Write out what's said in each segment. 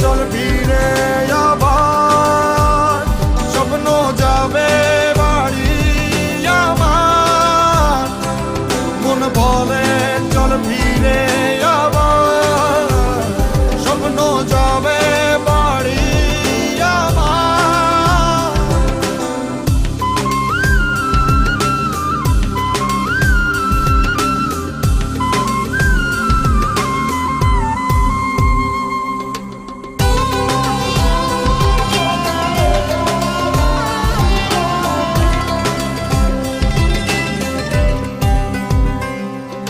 চল ফিরে আবার।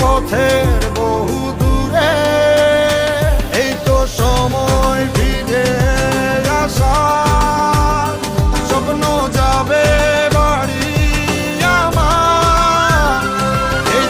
পথের বহু